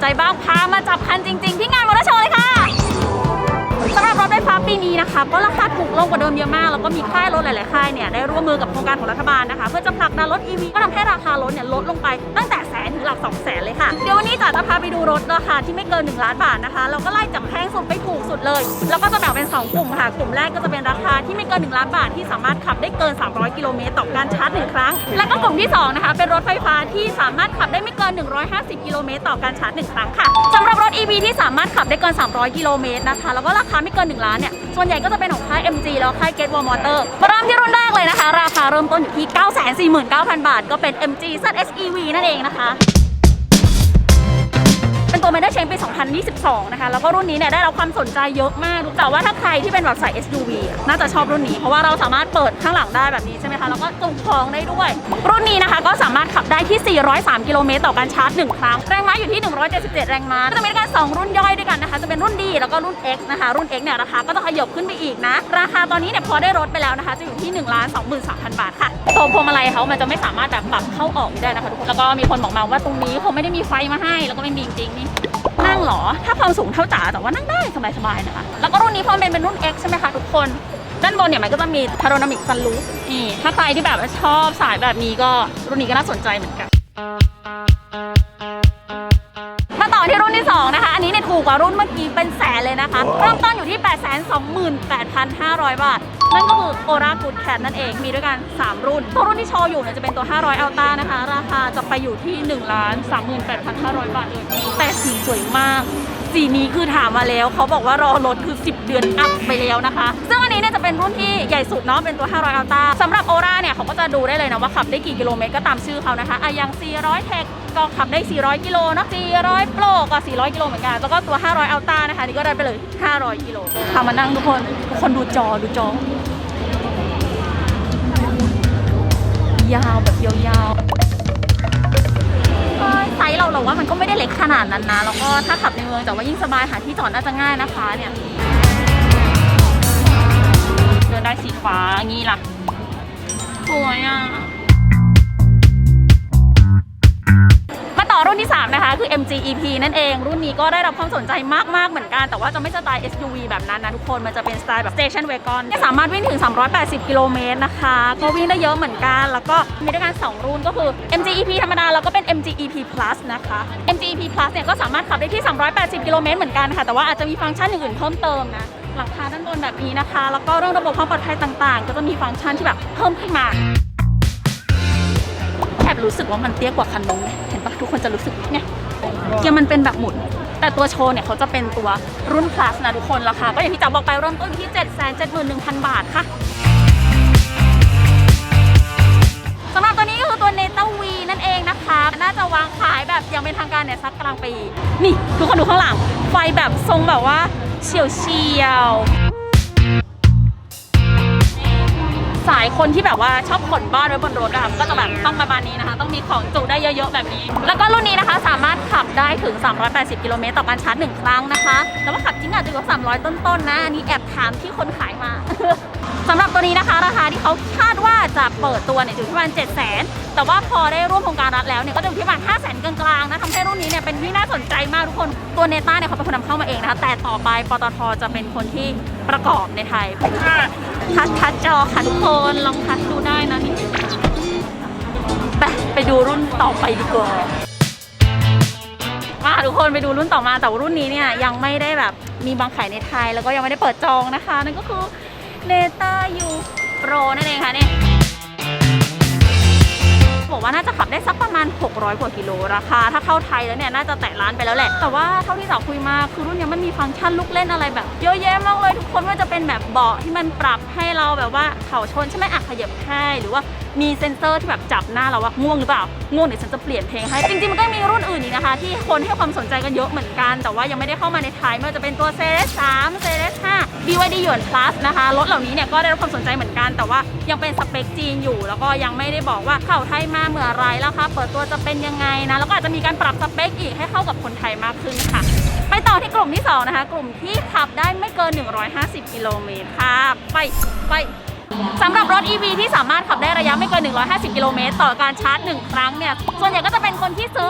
ใจบ้างพามาจับคันจริง ๆ ที่งานมอเตอร์โชว์เลยค่ะสำหรับรถไฟฟ้าปีนี้นะคะ ก็ราคาถูกลงกว่าเดิมเยอะมาก แล้วก็มีค่ายรถหลาย ๆ ค่ายเนี่ยได้ร่วมมือกับโครงการของรัฐบาลนะคะ เพื่อจะผลักดันรถ EV ก็ทำให้ราคารถเนี่ยลดลงไปตั้งแต่แสนถึง พาไปดูรถราคาที่ไม่เกิน 1 ล้านบาทนะคะ เราก็ไล่จากแพงสุดไปถูกสุดเลย แล้วก็จะแบ่งเป็น 2 กลุ่มค่ะ กลุ่มแรกก็จะเป็นราคาที่ไม่เกิน 1 ล้านบาทที่สามารถขับได้เกิน 300 กิโลเมตรต่อการชาร์จหนึ่งครั้ง แล้วก็กลุ่มที่ 2 นะคะ เป็นรถไฟฟ้าที่สามารถขับได้ไม่เกิน 150 กิโลเมตรต่อการชาร์จหนึ่งครั้งค่ะสำหรับรถ EV ที่สามารถขับได้เกิน 300 กิโลเมตรนะคะ แล้วก็ราคาไม่เกิน 1 ล้านเนี่ย ส่วนใหญ่ก็จะเป็นของค่าย MG แล้วค่าย Get Wall Motor มาเริ่มที่รุ่นแรกเลยนะคะ ราคาเริ่มต้นอยู่ที่ 949,000 บาท ก็เป็น MG ZSEV นั่นเองนะคะ เป็นตัว m e d a c h a n ปี 2022 นะคะ แล้วก็รุ่นนี้เนี่ยได้รับความสนใจเยอะมากแต่ว่าถ้าใครที่เป็นแบบสาย SUV น่าจะชอบรุ่นนี้ เพราะว่าเราสามารถเปิดข้างหลังได้แบบนี้ใช่ไหมคะ แล้วก็จุของได้ด้วย รุ่นนี้นะคะก็สามารถขับได้ที่ 403 กิโลเมตรต่อการชาร์จ 1 ครั้ง แรงม้าอยู่ที่ 177 แรงม้า จะมีด้วยกัน 2 รุ่นย่อยด้วยกันนะคะ จะเป็นรุ่น D แล้วก็รุ่น X นะคะ รุ่น X เนี่ยราคาก็จะขยับขึ้นไปอีกนะ ราคาตอนนี้เนี่ยพอได้รถไปแล้วนะคะ จะอยู่ที่1 2 3 0 0 0 บาทค่ะตัวพวงมาลัยเขามันจะไม่สามารถแบบปรับเข้าออกได้นะคะทุกคน แล้วก็มีคนบอกมาว่าตรงนี้เขาไม่ได้มีไฟมาให้ แล้วก็ไม่มีจริงๆนี่ นั่งเหรอ ถ้าความสูงเท่าจ๋าแต่ว่านั่งได้สบายๆนะคะ แล้วก็รุ่นนี้พอมันเป็นรุ่น X ใช่ไหมคะทุกคน ด้านบนเนี่ยมันก็จะมีพาโรนามิกซันลูนี่ถ้าใครที่แบบว่าชอบสายแบบนี้ก็รุ่นนี้ก็น่าสนใจเหมือนกัน นะคะอันนี้เนี่ยถูกกว่ารุ่นเมื่อกี้เป็นแสนเลยนะคะ เริ่มต้นอยู่ที่ 828,500 บาท นั่นก็คือ Ora Good Cat นั่นเอง มีด้วยกัน 3 รุ่น ตัวรุ่นที่โชว์อยู่เนี่ยจะเป็นตัว 500 Ultra นะคะ ราคาจะไปอยู่ที่ 1 38,500 บาทเลยแต่สีสวยมาก สีนี้คือถามมาแล้ว เขาบอกว่ารอรถคือ 10 เดือนอัพไปแล้วนะคะ ซึ่งอันนี้เนี่ยจะเป็นรุ่นที่ใหญ่สุดเนาะเป็นตัว 500 Ultra สำหรับ Ora เนี่ยเขาก็จะดูได้เลยนะว่าขับได้กี่กิโลเมตรก็ตามชื่อเขานะคะอะอย่าง 400 Tech ก็ขับได้ 400 กิโลเนาะ400 Pro ก็ 400 กิโลเหมือนกัน แล้วก็ตัว 500 Ultra นะคะนี่ก็ได้ไปเลย 500 กิโลพามานั่งทุกคนทุกคนดูจอดูจอยาวแบบยาว ไซส์เราเราว่ามันก็ไม่ได้เล็กขนาดนั้นนะ แล้วก็ถ้าขับในเมืองแต่ว่ายิ่งสบายหาที่จอดน่าจะง่ายนะคะเนี่ย MG EP นั่นเอง รุ่นนี้ก็ได้รับความสนใจมาก ๆ เหมือนกัน แต่ว่าจะไม่สไตล์ SUV แบบนั้นนะทุกคน มันจะเป็นสไตล์แบบ Station Wagon ที่สามารถวิ่งถึง 380 กิโลเมตรนะคะ ก็วิ่งได้เยอะเหมือนกัน แล้วก็มีด้วยกัน 2 รุ่นก็คือ MG EP ธรรมดา แล้วก็เป็น MG EP Plus นะคะ MG EP Plus เนี่ยก็สามารถขับได้ที่ 380 กิโลเมตรเหมือนกันค่ะ แต่ว่าอาจจะมีฟังก์ชันอื่นๆเพิ่มเติมนะ หลังคาด้านบนแบบนี้นะคะ แล้วก็เรื่องระบบความปลอดภัยต่างๆ ก็จะมีฟังก์ชันที่แบบเพิ่มขึ้นมาแอบรู้สึกว่ามันเตี้ยกว่าคันนู้นเห็นปะทุกคนจะรู้สึกเนี่ย เกียร์มันเป็นแบบหมุน แต่ตัวโชว์เนี่ยเขาจะเป็นตัวรุ่น plus นะทุกคนราคาก็อย่างที่จ๋าบอกไปเริ่มต้นอยู่ที่ 7 7 1 0 0 0 บาทค่ะสำหรับตัวนี้ก็คือตัวเนเตอร์วีนั่นเองนะคะ น่าจะวางขายแบบยังเป็นทางการเนี่ยสักกลางปี นี่ทุกคนดูข้างหลัง ไฟแบบทรงแบบว่าเฉียวเฉียว สายคนที่แบบว่าชอบขนบ้านไว้บนรถอะคะก็จะแบบต้องประมาณนี้นะคะ ต้องมีของจุได้เยอะๆแบบนี้ แล้วก็รุ่นนี้นะคะสามารถขับได้ถึง 380 กิโลเมตรต่อการชาร์จหนึ่งครั้งนะคะแต่ว่าขับจริงอาจจะอยู่300 ต้นๆนะอันนี้แอบถามที่คนขายมา สำหรับตัวนี้นะคะราคาที่เขาคาดว่าจะเปิดตัวเนี่ยอยู่ที่ประมาณ7 0 0 0 0 0 แต่ว่าพอได้ร่วมโครงการรัฐแล้วเนี่ยก็จะอยู่ที่ประมาณ5 0 0 0 0 0 กลางๆนะทำให้รุ่นนี้เนี่ยเป็นที่น่าสนใจมากทุกคนตัวเนต้าเนี่ยเขาเป็นคนนำเข้ามาเองนะคะ แต่ต่อไปปตทจะเป็นคนที่ประกอบในไทยทัชทัชจอค่ะทุกคนลองทัชดูได้นะนี่ไปไปดูรุ่นต่อไปดีกว่ามาทุกคนไปดูรุ่นต่อมาแต่ว่ารุ่นนี้เนี่ยยังไม่ได้แบบมีบางขายในไทย แล้วก็ยังไม่ได้เปิดจองนะคะ นั่นก็คือ n e t a U Pro นั่นเองค่ะเนี่ยบอกว่าน่าจะขับได้สักประมาณ 600 กว่ากิโลราคา ถ้าเข้าไทยแล้วเนี่ยน่าจะแตะล้านไปแล้วแหละ แต่ว่าเท่าที่สาวคุยมาคือรุ่นนี้มันมีฟังก์ชันลูกเล่นอะไรแบบ เยอะแยะมากเลยทุกคนว่าจะเป็นแบบเบาะที่มันปรับให้เราแบบว่าเข่าชนใช่ไหมอะขยับให้หรือว่ามีเซ็นเซอร์ที่แบบจับหน้าเราว่าง่วงหรือเปล่า ง่วงเดี๋ยวฉันจะเปลี่ยนเพลงให้ จริงๆ มันก็มีรุ่นอื่นอีกนะคะ ที่คนให้ความสนใจกันเยอะเหมือนกัน แต่ว่ายังไม่ได้เข้ามาในไทยไม่ว่าจะเป็นตัว c 3 c 5 BYD หยวน plus นะคะรถเหล่านี้เนี่ยก็ได้รับความสนใจเหมือนกัน แต่ว่ายังเป็นสเปคจีนอยู่ แล้วก็ยังไม่ได้บอกว่าเข้าไทยมาเมื่อไรแล้วค่ะเปิดตัวจะเป็นยังไงนะแล้วก็อาจจะมีการปรับสเปคอีกให้เข้ากับคนไทยมากขึ้นค่ะไปต่อที่กลุ่มที่ 2 นะคะ กลุ่มที่ขับได้ไม่เกิน 150 กิโลเมตรค่ะ ไปไปสำหรับรถ EV ที่สามารถขับได้ระยะไม่เกิน 150 กิโลเมตรต่อการชาร์จ 1 ครั้งเนี่ย ส่วนใหญ่ก็จะเป็นคนที่ซื้อเ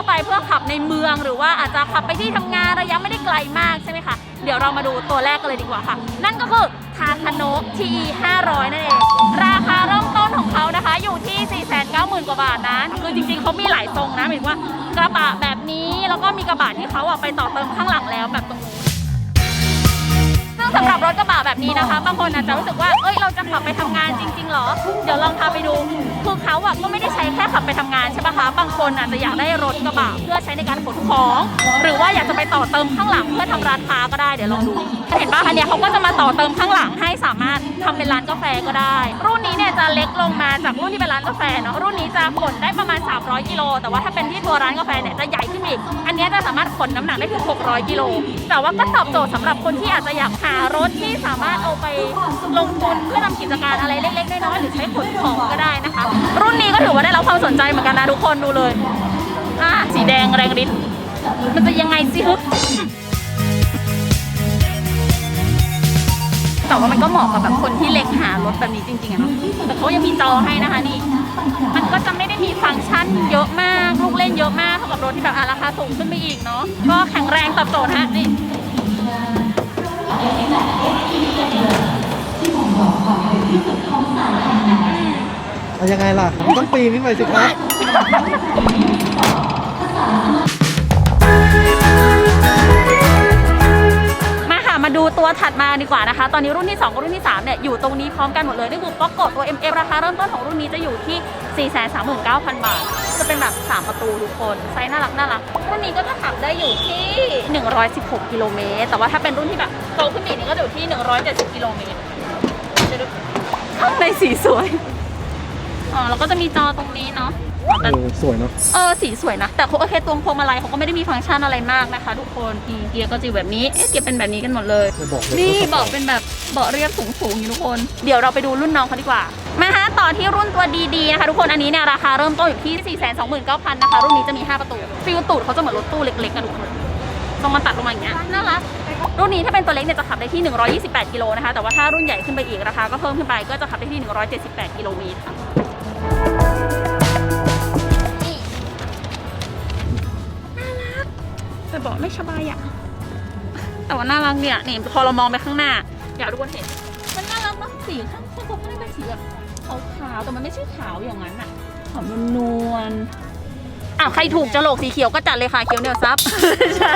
ในเมืองหรือว่าอาจจะขับไปที่ทำงานระยะไม่ได้ไกลมากใช่ไหมคะเดี๋ยวเรามาดูตัวแรกกันเลยดีกว่าค่ะ นั่นก็คือทาคาโนะ TE 500 นั่นเอง ราคาเริ่มต้นของเขานะคะ อยู่ที่ 490,000 กว่าบาทนะ คือจริงๆ เขามีหลายทรงนะหมายถึงว่ากระบะแบบนี้แล้วก็มีกระบะที่เขาอะไปต่อเติมข้างหลังแล้วแบบตรงนู้นซึ่งสำหรับรถกระบะ แบบนี้นะคะ บางคนอาจจะรู้สึกว่า เอ้ย เราจะขับไปทำงานจริงๆหรอ เดี๋ยวลองพาไปดู คือเขาอะก็ไม่ได้ใช้แค่ขับไปทำงานใช่ปะคะ บางคนอาจจะอยากได้รถกระบะเพื่อใช้ในการขนของ หรือว่าอยากจะไปต่อเติมข้างหลังเพื่อทำร้านค้าก็ได้เดี๋ยวลองดูเห็นปะอันเนี้ยเขาก็จะมาต่อเติมข้างหลังให้สามารถทำเป็นร้านกาแฟก็ได้ รุ่นนี้เนี่ยจะเล็กลงมาจากรุ่นที่เป็นร้านกาแฟเนาะรุ่นนี้จะขนได้ประมาณ 300กิโลแต่ว่าถ้าเป็นที่ตัวร้านกาแฟเนี่ยจะใหญ่ขึ้นอีกอันเนี้ยจะสามารถขนน้ำหนักได้ถึง600กิโลแต่ว่าก็ตอบโจทย์สำหรับคนที่อาจจะอยากหารถที่สามารถเอาไปลงทุนเพื่อทำกิจการอะไรเล็กๆน้อยๆหรือใช้ขนของก็ได้นะคะ รุ่นนี้ก็ถือว่าได้รับความสนใจเหมือนกันนะทุกคนดูเลยอะสีแดงแรงฤทธิ์ มันจะยังไงสิฮึแต่ว่ามันก็เหมาะกับแบบคนที่เล็งหารถแบบนี้จริงๆอะเนาะแต่เขายังมีจอให้นะคะนี่ มันก็จะไม่ได้มีฟังก์ชันเยอะมากลูกเล่นเยอะมากเท่ากับรถที่แบบอะราคาสูงขึ้นไปอีกเนาะก็แข็งแรงตอบโจทย์ฮะนี่เอายังไงล่ะ มันต้องปีนขึ้นไปสิครับ ตัวถัดมาดีกว่านะคะ ตอนนี้รุ่นที่ 2 กับรุ่นที่3เนี่ยอยู่ตรงนี้พร้อมกันหมดเลย นี่คือป๊อกโกตัว MF ราคาเริ่มต้นของรุ่นนี้จะอยู่ที่ 439,000 บาท จะเป็นแบบ 3 ประตูทุกคน ไซส์น่ารักน่ารัก รุ่นนี้ก็จะขับได้อยู่ที่ 116 กิโลเมตร แต่ว่าถ้าเป็นรุ่นที่แบบโตขึ้นอีกนี่ก็อยู่ที่ 170 กิโลเมตรข้างในสีสวย อ๋อ แล้วก็จะมีจอตรงนี้เนาะ แต่เออสวยเนาะเออสีสวยนะ แต่โอเคตัวพวงมาลัยเขาก็ไม่ได้มีฟังก์ชันอะไรมากนะคะ ทุกคนนี่เกียร์ก็จะอยู่แบบนี้เอ๊ะเกียร์เป็นแบบนี้กันหมดเลยจะบอกเลยนี่ว่าสปเบาะร์ตเป็นแบบเบาะเรียบสูงสูงๆอยู่ทุกคน เดี๋ยวเราไปดูรุ่นน้องเขาดีกว่า มาฮะต่อที่รุ่นตัวดีๆนะคะทุกคน อันนี้เนี่ยราคาเริ่มต้นอยู่ที่ 4 2 9 0 0 0นะคะ รุ่นนี้จะมี 5 ประตู ฟิลตูดเขาจะเหมือนรถตู้เล็กๆกันทุกคนลงมาตัดลงมาอย่างเงี้ย น่ารัก รุ่นนี้ถ้าเป็นตัวเล็กเนี่ยจะขับได้ที่ 128 กิโลนะคะ แต่ว่าถ้ารุ่นใหญ่ขึ้นไปอีกราคาก็เพิ่มขึ้นไปก็จะขับได้ที่ 178 กิโลเมตรค่ะ แต่บอกไม่สบายอะแต่ว่าน่ารักเนี่ยนี่พอเรามองไปข้างหน้า อยากทุกคนเห็น มันน่ารักเนอะสีข้างข้างบนมันเป็นสีแบบขาวๆแต่มันไม่ใช่ขาวอย่างนั้นอะขาว นวล อ้าวใครถูกจะโหลกสีเขียวก็จัดเลยค่ะเขียวเหนียวซับ ใช่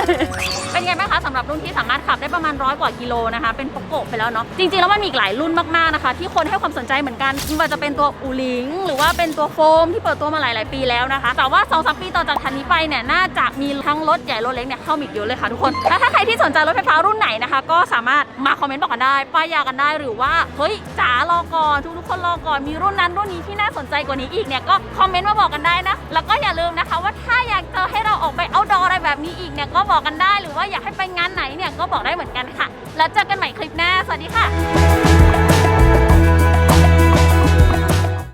เป็นไงบ้างคะสำหรับรุ่นที่สามารถขับได้ประมาณร้อยกว่ากิโลนะคะเป็นโปโกะไปแล้วเนาะจริงๆแล้วมันมีอีกหลายรุ่นมากๆนะคะ ที่คนให้ความสนใจเหมือนกันไม่ว่าจะเป็นตัวอูหลิง หรือว่าเป็นตัวโฟมที่เปิดตัวมาหลายๆปีแล้วนะคะ แต่ว่า2อสปีต่อจากทันนี้ไปเนี่ยน่าจะมีทั้งรถใหญ่รถเล็กเนี่ยเข้ามาอีกเยอะเลยค่ะทุกคนและถ้าใครที่สนใจรถไฟฟ้ารุ่นไหนนะคะ ก็สามารถมาคอมเมนต์บอกกันได้ป้ายยากันได้หรือว่าเฮ้ยจ๋ารอก่อนทุกๆคนรอก่อนมีรุ่นนั้นรุ่นนี้ที่น่าสนใจกว่านี้อีกเนี่ยก็คอมเมนต์มาบอกกันได้นะแล้วก็อย่าลืมนะคะว่าถ้าอยากเจอให้เราออกไปเอาดออะไรแบบนี้อีกเนี่ยก็บอกกันได้หรือว่าอยากให้ไปงานไหนเนี่ยก็บอกได้เหมือนกันค่ะ แล้วเจอกันใหม่คลิปหน้า สวัสดีค่ะ